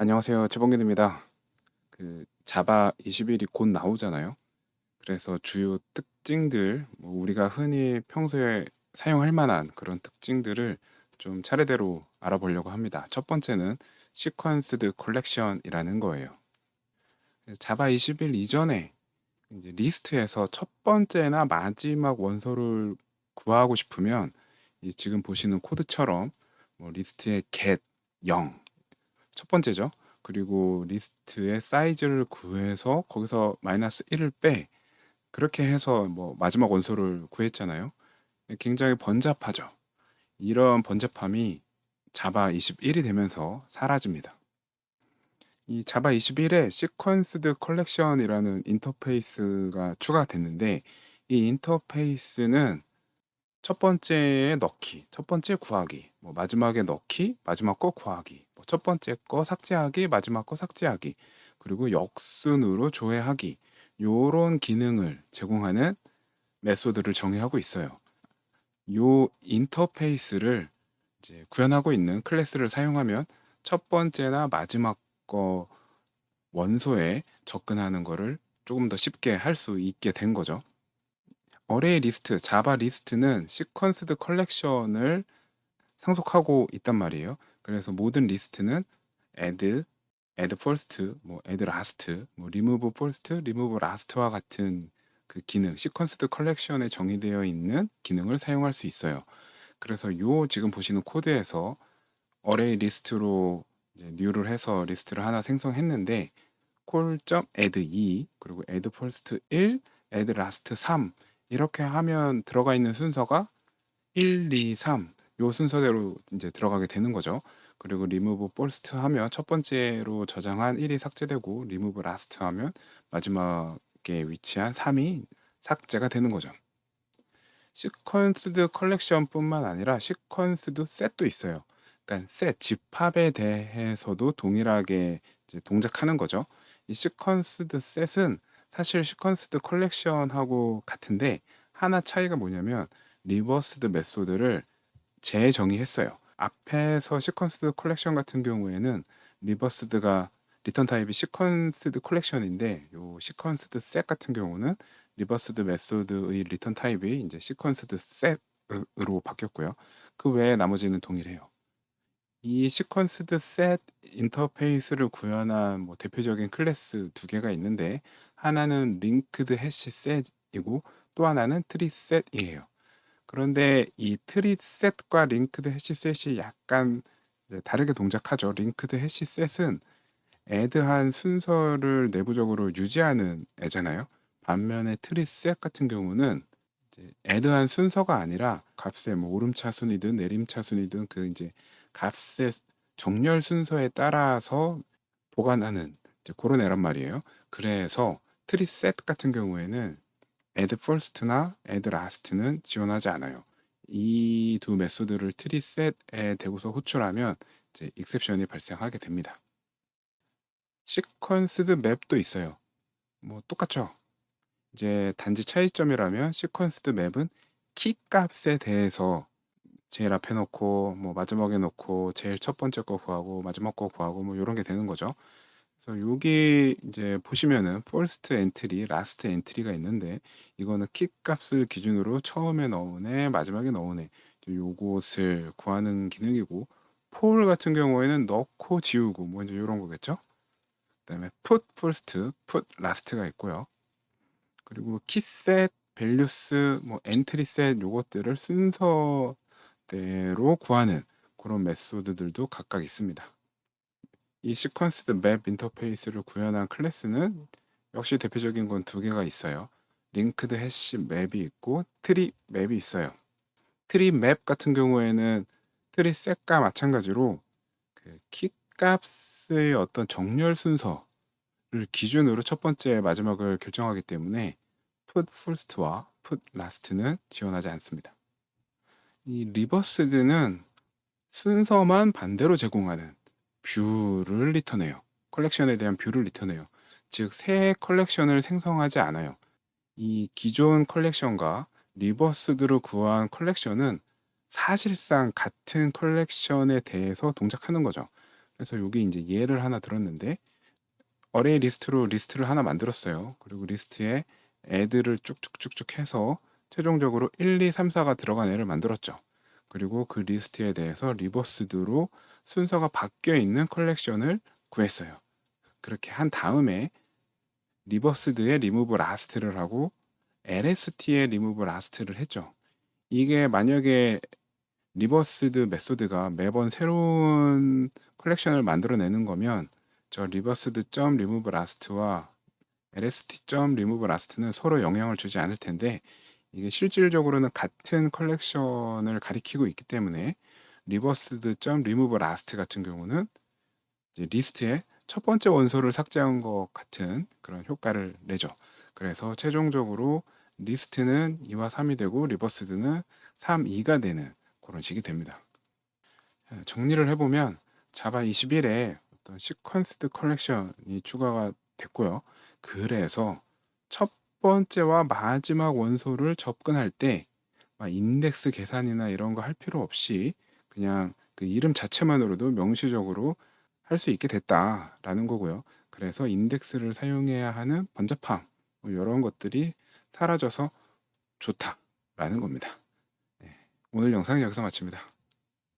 안녕하세요. 최범균입니다. 그 자바 21이 곧 나오잖아요. 그래서 주요 특징들, 뭐 우리가 흔히 평소에 사용할 만한 그런 특징들을 좀 차례대로 알아보려고 합니다. 첫 번째는 시퀀스드 컬렉션이라는 거예요. 자바 21 이전에 이제 리스트에서 첫 번째나 마지막 원소를 구하고 싶으면 이 지금 보시는 코드처럼 뭐 리스트의 get 0, 첫 번째죠. 그리고 리스트의 사이즈를 구해서 거기서 마이너스 1을 빼. 그렇게 해서 뭐 마지막 원소를 구했잖아요. 굉장히 번잡하죠. 이런 번잡함이 자바 21이 되면서 사라집니다. 이 자바 21에 시퀀스드 컬렉션이라는 인터페이스가 추가됐는데 이 인터페이스는 첫 번째에 넣기, 첫 번째 구하기, 뭐 마지막에 넣기, 마지막 거 구하기, 뭐 첫 번째 거 삭제하기, 마지막 거 삭제하기, 그리고 역순으로 조회하기, 요런 기능을 제공하는 메소드를 정의하고 있어요. 요 인터페이스를 이제 구현하고 있는 클래스를 사용하면 첫 번째나 마지막 거 원소에 접근하는 거를 조금 더 쉽게 할 수 있게 된 거죠. 어레이 리스트, 자바 리스트는 시퀀스드 컬렉션을 상속하고 있단 말이에요. 그래서 모든 리스트는 add, add first, 뭐 add last, 뭐 remove first, remove last와 같은 그 기능, 시퀀스드 컬렉션에 정의되어 있는 기능을 사용할 수 있어요. 그래서 요 지금 보시는 코드에서 어레이 리스트로 이제 new를 해서 리스트를 하나 생성했는데 call.add 2 그리고 add first 1, add last 3 이렇게 하면 들어가 있는 순서가 1, 2, 3 요 순서대로 이제 들어가게 되는 거죠. 그리고 remove first 하면 첫 번째로 저장한 1이 삭제되고 remove last 하면 마지막에 위치한 3이 삭제가 되는 거죠. 시퀀스드 컬렉션뿐만 아니라 시퀀스드 셋도 있어요. 그러니까 셋 집합에 대해서도 동일하게 동작하는 거죠. 이 시퀀스드 셋은 사실 시퀀스드 컬렉션하고 같은데 하나 차이가 뭐냐면 리버스드 메소드를 재정의했어요. 앞에서 시퀀스드 컬렉션 같은 경우에는 리버스드가 리턴 타입이 시퀀스드 컬렉션인데 요 시퀀스드 셋 같은 경우는 리버스드 메소드의 리턴 타입이 이제 시퀀스드 셋으로 바뀌었고요. 그 외에 나머지는 동일해요. 이 시퀀스드 셋 인터페이스를 구현한 뭐 대표적인 클래스 두 개가 있는데 하나는 링크드 해시 셋이고 또 하나는 트리 셋이에요. 그런데 이 트리 셋과 링크드 해시 셋이 약간 다르게 동작하죠. 링크드 해시 셋은 애드한 순서를 내부적으로 유지하는 애잖아요. 반면에 트리 셋 같은 경우는 애드한 순서가 아니라 값의 뭐 오름차순이든 내림차순이든 그 이제 값의 정렬 순서에 따라서 보관하는 그런 애란 말이에요. 그래서 트리셋 같은 경우에는 add first나 add last는 지원하지 않아요. 이 두 메소드를 트리셋에 대고서 호출하면 이제 익셉션이 발생하게 됩니다. 시퀀스드 맵도 있어요. 뭐 똑같죠. 이제 단지 차이점이라면 시퀀스드 맵은 키 값에 대해서 제일 앞에 놓고 뭐 마지막에 놓고 제일 첫 번째 거 구하고 마지막 거 구하고 뭐 이런 게 되는 거죠. 그래서 여기 이제 보시면은 first entry, last entry가 있는데 이거는 키 값을 기준으로 처음에 애, 마지막에 애 요것을 구하는 기능이고 for 같은 경우에는 넣고 지우고 뭐 이제 이런 거겠죠. 그다음에 put first, put last가 있고요. 그리고 key set, values, 뭐 entry set 요것들을 순서대로 구하는 그런 메소드들도 각각 있습니다. 이 시퀀스드 맵 인터페이스를 구현한 클래스는 역시 대표적인 건 두 개가 있어요. 링크드 해시 맵이 있고 트리 맵이 있어요. 트리 맵 같은 경우에는 트리 셋과 마찬가지로 그 키 값의 어떤 정렬 순서를 기준으로 첫 번째 마지막을 결정하기 때문에 put first와 put last는 지원하지 않습니다. 이 리버스드는 순서만 반대로 제공하는 뷰를 리턴해요. 컬렉션에 대한 뷰를 리턴해요. 즉, 새 컬렉션을 생성하지 않아요. 이 기존 컬렉션과 리버스드로 구한 컬렉션은 사실상 같은 컬렉션에 대해서 동작하는 거죠. 그래서 여기 이제 예를 하나 들었는데 어레이 리스트로 리스트를 하나 만들었어요. 그리고 리스트에 애들을 쭉쭉쭉쭉 해서 최종적으로 1, 2, 3, 4가 들어간 애를 만들었죠. 그리고 그 리스트에 대해서 리버스드로 순서가 바뀌어 있는 컬렉션을 구했어요. 그렇게 한 다음에 리버스드의 리무브 라스트를 하고 LST의 리무브 라스트를 했죠. 이게 만약에 리버스드 메소드가 매번 새로운 컬렉션을 만들어내는 거면 저 리버스드 점 리무브 라스트와 LST 점 리무브 라스트는 서로 영향을 주지 않을 텐데 이게 실질적으로는 같은 컬렉션을 가리키고 있기 때문에 리버스드 점 리무브 라스트 같은 경우는 이제 리스트에 첫 번째 원소를 삭제한 것 같은 그런 효과를 내죠. 그래서 최종적으로 리스트는 2와 3이 되고 리버스드는 3, 2가 되는 그런 식이 됩니다. 예, 정리를 해보면 자바 21에 어떤 시퀀스드 컬렉션이 추가가 됐고요. 그래서 첫 번째와 마지막 원소를 접근할 때막 인덱스 계산이나 이런 거 할 필요 없이 그냥 그 이름 자체만으로도 명시적으로 할 수 있게 됐다라는 거고요. 그래서 인덱스를 사용해야 하는 번잡함 뭐 이런 것들이 사라져서 좋다라는 겁니다. 네, 오늘 영상은 여기서 마칩니다.